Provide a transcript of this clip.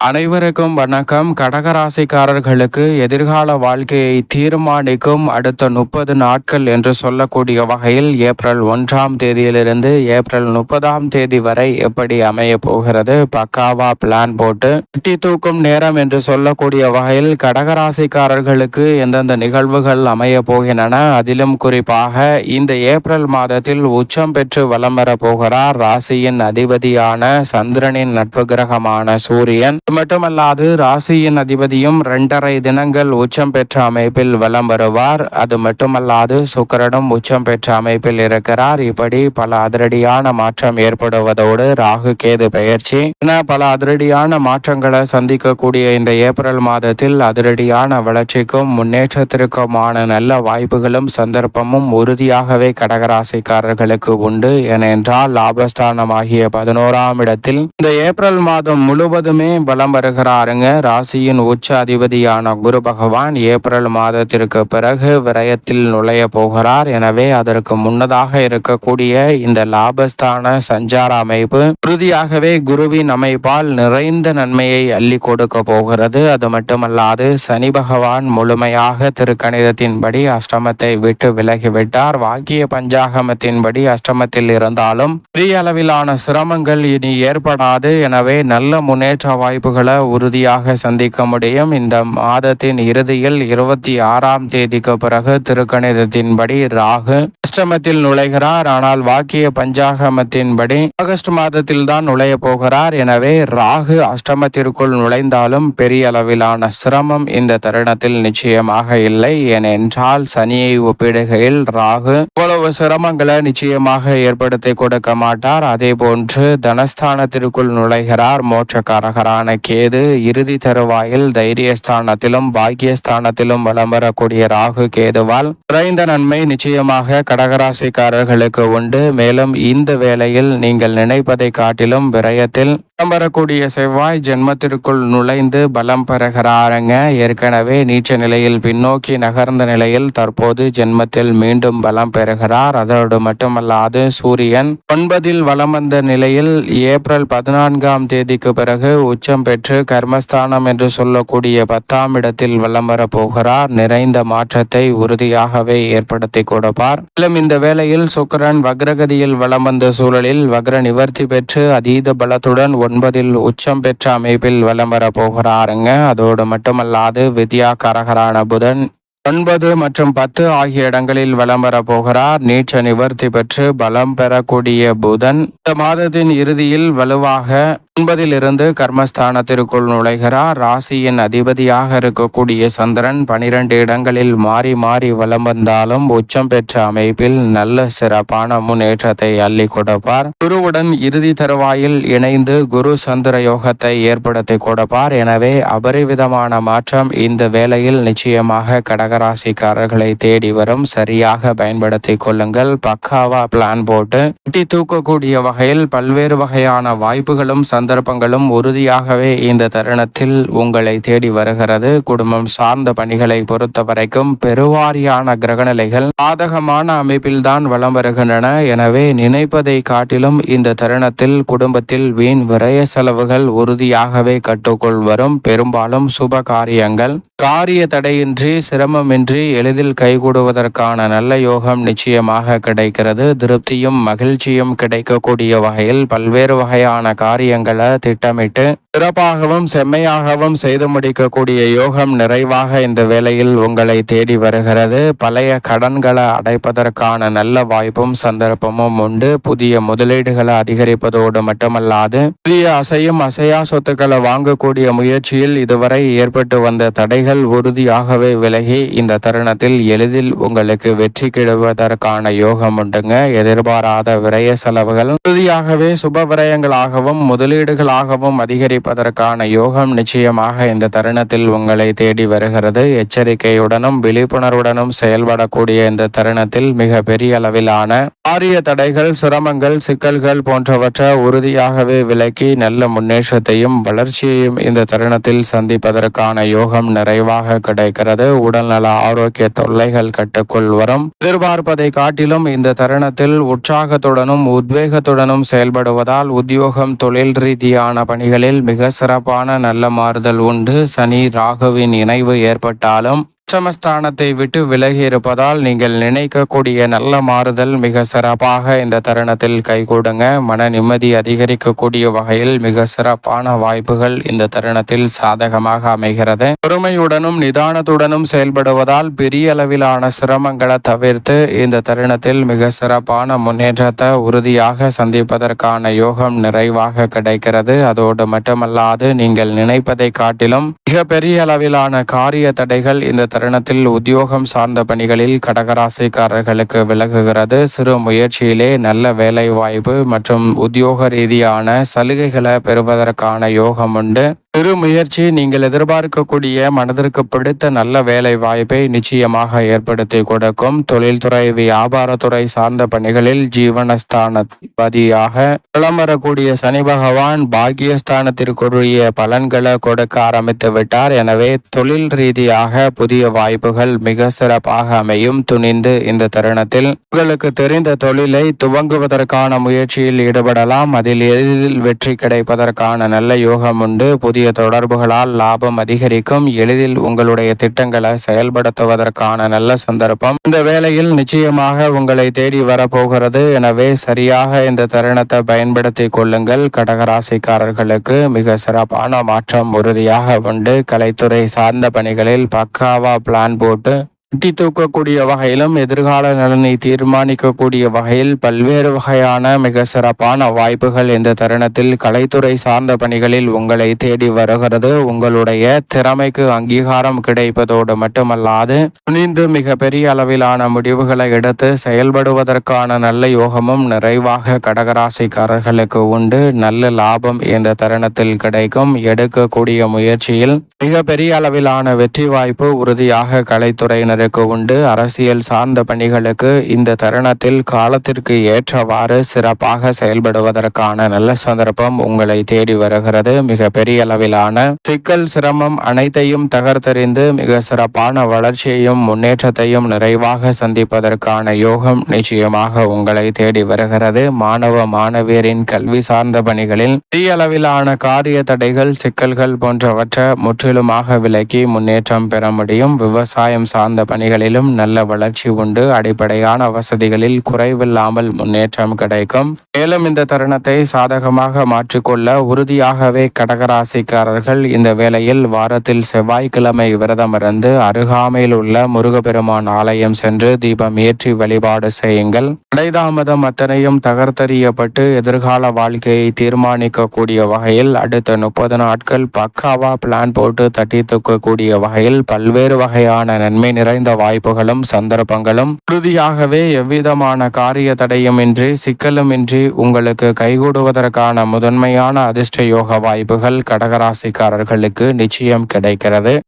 அனைவருக்கும் வணக்கம். கடகராசிக்காரர்களுக்கு எதிர்கால வாழ்க்கையை தீர்மானிக்கும் அடுத்த முப்பது நாட்கள் என்று சொல்லக்கூடிய வகையில் ஏப்ரல் ஒன்றாம் தேதியிலிருந்து ஏப்ரல் முப்பதாம் தேதி வரை எப்படி அமைய போகிறது? பக்காவா பிளான் போட்டு கட்டி தூக்கும் நேரம் என்று சொல்லக்கூடிய வகையில் கடகராசிக்காரர்களுக்கு எந்தெந்த நிகழ்வுகள் அமைய போகின்றன? அதிலும் குறிப்பாக இந்த ஏப்ரல் மாதத்தில் உச்சம் பெற்று வலம் வர போகிறார். ராசியின் அதிபதியான சந்திரனின் நட்பு கிரகமான சூரியன். மட்டுமல்லாது ராசியின் அதிபதியும் இரண்டரை தினங்கள் உச்சம் பெற்ற அமைப்பில் வலம் வருவார். அது மட்டுமல்லாது சுக்கரனும் உச்சம் பெற்ற அமைப்பில் இருக்கிறார். இப்படி பல அதிரடியான மாற்றம் ஏற்படுவதோடு ராகு கேது பயிற்சி என பல அதிரடியான மாற்றங்களை சந்திக்கக்கூடிய இந்த ஏப்ரல் மாதத்தில் அதிரடியான வளர்ச்சிக்கும் முன்னேற்றத்திற்குமான நல்ல வாய்ப்புகளும் சந்தர்ப்பமும் உறுதியாகவே கடகராசிக்காரர்களுக்கு உண்டு. ஏனென்றால் லாபஸ்தானமாகிய பதினோராம் இடத்தில் இந்த ஏப்ரல் மாதம் முழுவதுமே பலம் வருகிறாருங்க. ராசியின் உச்ச அதிபதியான குரு பகவான் ஏப்ரல் மாதத்திற்கு பிறகு விரயத்தில் நுழைய போகிறார். எனவே அதற்கு முன்னதாக இருக்கக்கூடிய இந்த லாபஸ்தான சஞ்சார அமைப்பு உறுதியாகவே குருவின் அமைப்பால் நிறைந்த நன்மையை அள்ளி கொடுக்க போகிறது. அது மட்டுமல்லாது சனி பகவான் முழுமையாக திருக்கணிதத்தின்படி அஷ்டமத்தை விட்டு விலகிவிட்டார். வாக்கிய பஞ்சாகமத்தின்படி அஷ்டமத்தில் இருந்தாலும் பெரிய அளவிலான சிரமங்கள் இனி ஏற்படாது. எனவே நல்ல முன்னேற்ற வாய்ப்பு வாய்ப்புகளை உறுதியாக சந்திக்க முடியும். இந்த மாதத்தின் இறுதியில் இருபத்தி ஆறாம் தேதிக்கு பிறகு திருக்கணிதத்தின்படி ராகு அஷ்டமத்தில் நுழைகிறார். ஆனால் வாக்கிய பஞ்சாகமத்தின்படி ஆகஸ்ட் மாதத்தில் தான் நுழைய போகிறார். எனவே ராகு அஷ்டமத்திற்குள் நுழைந்தாலும் பெரிய அளவிலான சிரமம் இந்த தருணத்தில் நிச்சயமாக இல்லை. ஏனென்றால் சனியை ஒப்பிடுகையில் ராகு இவ்வளவு சிரமங்களை நிச்சயமாக ஏற்படுத்தி கொடுக்க மாட்டார். அதே போன்று தனஸ்தானத்திற்குள் நுழைகிறார். மோட்சக்காரகரான கேது இறுதி தருவாயில் தைரியஸ்தானத்திலும் பாக்கியஸ்தானத்திலும் வலம் வரக்கூடிய ராகு கேதுவால் குறைந்த நன்மை நிச்சயமாக கடகராசிக்காரர்களுக்கு உண்டு. மேலும் இந்த வேளையில் நீங்கள் நினைப்பதை காட்டிலும் விரயத்தில் பலம் வரக்கூடிய செவ்வாய் ஜென்மத்திற்குள் நுழைந்து பலம் பெறுகிறாருங்க. ஏற்கனவே நீச்ச நிலையில் பின்னோக்கி நகர்ந்த நிலையில் தற்போது ஜென்மத்தில் மீண்டும் பலம் பெறுகிறார். அதோடு மட்டுமல்லாது சூரியன் ஒன்பதில் வலம் வந்த நிலையில் ஏப்ரல் பதினான்காம் தேதிக்கு பிறகு உச்சம் பெற்று கர்மஸ்தானம் என்று சொல்லக்கூடிய பத்தாம் இடத்தில் வலம் வரப்போகிறார் நிறைந்த மாற்றத்தை உறுதியாகவே ஏற்படுத்தி கொடுப்பார். மேலும் இந்த வேளையில் சுக்கரன் வக்ரகதியில் வலம் வந்த சூழலில் வக்ர நிவர்த்தி பெற்று அதீத பலத்துடன் ஒன்பதில் உச்சம் பெற்ற அமைப்பில் வலம் வர போகிறாருங்க. அதோடு மட்டுமல்லாது வித்யா கரகரான புதன் ஒன்பது மற்றும் பத்து ஆகிய இடங்களில் வலம் வர போகிறார். நீச்ச நிவர்த்தி பெற்று பலம் பெறக்கூடிய புதன் இந்த மாதத்தின் இறுதியில் வலுவாக ஒன்பதிலிருந்து கர்மஸ்தானத்திற்குள் நுழைகிறார். ராசியின் அதிபதியாக இருக்கக்கூடிய சந்திரன் பனிரெண்டு இடங்களில் மாறி மாறி வலம் வந்தாலும் உச்சம் பெற்ற அமைப்பில் நல்ல சிறப்பான முன்னேற்றத்தை அள்ளி கொடுப்பார். குருவுடன் இறுதி தருவாயில் இணைந்து குரு சந்திர யோகத்தை ஏற்படுத்தி கொடுப்பார். எனவே அபரிவிதமான மாற்றம் இந்த வேளையில் நிச்சயமாக கடகராசிக்காரர்களை தேடி வரும். சரியாக பயன்படுத்தி கொள்ளுங்கள். பக்காவா பிளான் போட்டு தூக்கக்கூடிய வகையில் பல்வேறு வகையான வாய்ப்புகளும் சந்தர்ப்பங்களும் உறுதியாகவே இந்த தருணத்தில் உங்களை தேடி வருகிறது. குடும்பம் சார்ந்த பணிகளை பொறுத்த வரைக்கும் பெருவாரியான கிரகநிலைகள் சாதகமான அமைப்பில்தான் வலம் வருகின்றன. எனவே நினைப்பதை காட்டிலும் இந்த தருணத்தில் குடும்பத்தில் வீண் விரய செலவுகள் உறுதியாகவே கட்டுக்குள் வரும். பெரும்பாலும் சுப காரியங்கள். காரிய தடையின்றி சிரமமின்றி எளிதில் கைகூடுவதற்கான நல்ல யோகம் நிச்சயமாக கிடைக்கிறது. திருப்தியும் மகிழ்ச்சியும் கிடைக்கக்கூடிய வகையில் பல்வேறு வகையான காரியங்கள் திட்டமிட்டு சிறப்பாகவும் செம்மையாகவும் செய்து முடிக்கக்கூடிய யோகம் நிறைவாக இந்த வேளையில் உங்களை தேடி வருகிறது. பழைய கடன்களை அடைப்பதற்கான நல்ல வாய்ப்பும் சந்தர்ப்பமும் உண்டு. புதிய முதலீடுகளை அதிகரிப்பதோடு மட்டுமல்லாது புதிய அசையும் அசையா சொத்துக்களை வாங்கக்கூடிய முயற்சியில் இதுவரை ஏற்பட்டு வந்த தடைகள் உறுதியாகவே விலகி இந்த தருணத்தில் எளிதில் உங்களுக்கு வெற்றி கிடுவதற்கான யோகம் உண்டுங்க. எதிர்பாராத விரய செலவுகள் உறுதியாகவே சுப விரயங்களாகவும் முதலீடுகளாகவும் அதிகரிப்பதற்கான யோகம் நிச்சயமாக இந்த தருணத்தில் உங்களை தேடி வருகிறது. எச்சரிக்கையுடனும் விழிப்புணர்வுடனும் செயல்படக்கூடிய இந்த தருணத்தில் மிக பெரிய அளவிலான ஆரிய தடைகள் சிரமங்கள் சிக்கல்கள் போன்றவற்றை உறுதியாகவே விலக்கி நல்ல முன்னேற்றத்தையும் வளர்ச்சியையும் இந்த தருணத்தில் சந்திப்பதற்கான யோகம் நிறைவாக கிடைக்கிறது. உடல்நல ஆரோக்கிய தொல்லைகள் கட்டுக்குள் வரும். எதிர்பார்ப்பதை காட்டிலும் இந்த தருணத்தில் உற்சாகத்துடனும் உத்வேகத்துடனும் செயல்படுவதால் உத்தியோகம் தொழில் ரீதியான பணிகளில் மிக சிறப்பான நல்ல மாறுதல் உண்டு. சனி ராகுவின் இணைவு ஏற்பட்டாலும் அஷ்டமஸ்தானத்தை விட்டு விலகி இருப்பதால் நீங்கள் நினைக்கக்கூடிய நல்ல மாறுதல் மிக சிறப்பாக இந்த தருணத்தில் கைகூடுங்க. மன நிம்மதி அதிகரிக்கக்கூடிய வகையில் மிக சிறப்பான வாய்ப்புகள் இந்த தருணத்தில் சாதகமாக அமைகிறது. பொறுமையுடனும் நிதானத்துடனும் செயல்படுவதால் பெரிய அளவிலான சிரமங்களை தவிர்த்து இந்த தருணத்தில் மிக சிறப்பான முன்னேற்றத்தை உறுதியாக சந்திப்பதற்கான யோகம் நிறைவாக கிடைக்கிறது. அதோடு மட்டுமல்லாது நீங்கள் நினைப்பதை காட்டிலும் மிக பெரிய அளவிலான காரிய தடைகள் இந்த தருணத்தில் உத்தியோகம் சார்ந்த பணிகளில் கடகராசிக்காரர்களுக்கு விலகுகிறது. சிறு முயற்சியிலே நல்ல வேலை வாய்ப்பு மற்றும் உத்தியோக ரீதியான சலுகைகளை பெறுவதற்கான யோகம் உண்டு. சிறு முயற்சி நீங்கள் எதிர்பார்க்கக்கூடிய மனதிற்கு பிடித்த நல்ல வேலை வாய்ப்பை நிச்சயமாக ஏற்படுத்தி கொடுக்கும். தொழில்துறை வியாபாரத்துறை சார்ந்த பணிகளில் ஜீவனஸ்தானபதியாக வலம் வரக்கூடிய சனி பகவான் பாக்கியஸ்தானத்திற்குரிய பலன்களை கொடுக்க ஆரம்பித்து விட்டார். எனவே தொழில் ரீதியாக புதிய வாய்ப்புகள் மிக சிறப்பாக அமையும். துணிந்து இந்த தருணத்தில் உங்களுக்கு தெரிந்த தொழிலை துவங்குவதற்கான முயற்சியில் ஈடுபடலாம். அதில் எளிதில் வெற்றி கிடைப்பதற்கான நல்ல யோகம் உண்டு. புதிய தொடர்புகளால் லாபம் அதிகரிக்கும். எளிதில் உங்களுடைய திட்டங்களை செயல்படுத்துவதற்கான நல்ல சந்தர்ப்பம். இந்த வேளையில் நிச்சயமாக உங்களை தேடி வரப்போகிறது. எனவே சரியாக இந்த தருணத்தை பயன்படுத்தி கொள்ளுங்கள். கடகராசிக்காரர்களுக்கு மிக சிறப்பான மாற்றம் உறுதியாக உண்டு. கலைத்துறை சார்ந்த பணிகளில் பக்காவா பிளான் போட்டு கட்டி தூக்கக்கூடிய வகையிலும் எதிர்கால நலனை தீர்மானிக்கக்கூடிய வகையில் பல்வேறு வகையான மிக சிறப்பான வாய்ப்புகள் இந்த தருணத்தில் கலைத்துறை சார்ந்த பணிகளில் உங்களை தேடி வருகிறது. உங்களுடைய திறமைக்கு அங்கீகாரம் கிடைப்பதோடு மட்டுமல்லாது துணிந்து மிக பெரிய அளவிலான முடிவுகளை எடுத்து செயல்படுவதற்கான நல்ல யோகமும் நிறைவாக கடகராசிக்காரர்களுக்கு உண்டு. நல்ல லாபம் இந்த தருணத்தில் கிடைக்கும். எடுக்கக்கூடிய முயற்சியில் மிக பெரிய அளவிலான வெற்றி வாய்ப்பு உறுதியாக கலைத்துறையினர் சிலருக்கு உண்டு. அரசியல் சார்ந்த பணிகளுக்கு இந்த தருணத்தில் காலத்திற்கு ஏற்றவாறு சிறப்பாக செயல்படுவதற்கான நல்ல சந்தர்ப்பம் உங்களை தேடி வருகிறது. மிக பெரிய அளவிலான சிக்கல் சிரமம் அனைத்தையும் தகர்த்தறிந்து மிக சிறப்பான வளர்ச்சியையும் முன்னேற்றத்தையும் நிறைவாக சந்திப்பதற்கான யோகம் நிச்சயமாக உங்களை தேடி வருகிறது. மாணவ மாணவியரின் கல்வி சார்ந்த பணிகளில் பெரிய அளவிலான காரிய தடைகள் சிக்கல்கள் போன்றவற்றை முற்றிலுமாக விலக்கி முன்னேற்றம் பெற முடியும். விவசாயம் சார்ந்த பணிகளிலும் நல்ல வளர்ச்சி உண்டு. அடிப்படையான வசதிகளில் குறைவில்லாமல் முன்னேற்றம் கிடைக்கும். மேலும் இந்த தருணத்தை சாதகமாக மாற்றிக்கொள்ள உறுதியாகவே கடகராசிக்காரர்கள் இந்த வேளையில் வாரத்தில் செவ்வாய்க்கிழமை விரதமிருந்து அருகாமையில் உள்ள முருகப்பெருமான் ஆலயம் சென்று தீபம் ஏற்றி வழிபாடு செய்யுங்கள். தடைதாமதம் அத்தனையும் தகர்த்தறியப்பட்டு எதிர்கால வாழ்க்கையை தீர்மானிக்கக்கூடிய வகையில் அடுத்த முப்பது நாட்கள் பக்காவா பிளான் போட்டு தட்டி தூக்கக்கூடிய வகையில் பல்வேறு வகையான நன்மை நிறை நிறைந்த வாய்ப்புகளும் சந்தர்ப்பங்களும் உறுதியாகவே எவ்விதமான காரிய தடையுமின்றி சிக்கலுமின்றி உங்களுக்கு கைகூடுவதற்கான முதன்மையான அதிர்ஷ்ட யோக வாய்ப்புகள் கடகராசிக்காரர்களுக்கு நிச்சயம் கிடைக்கிறது.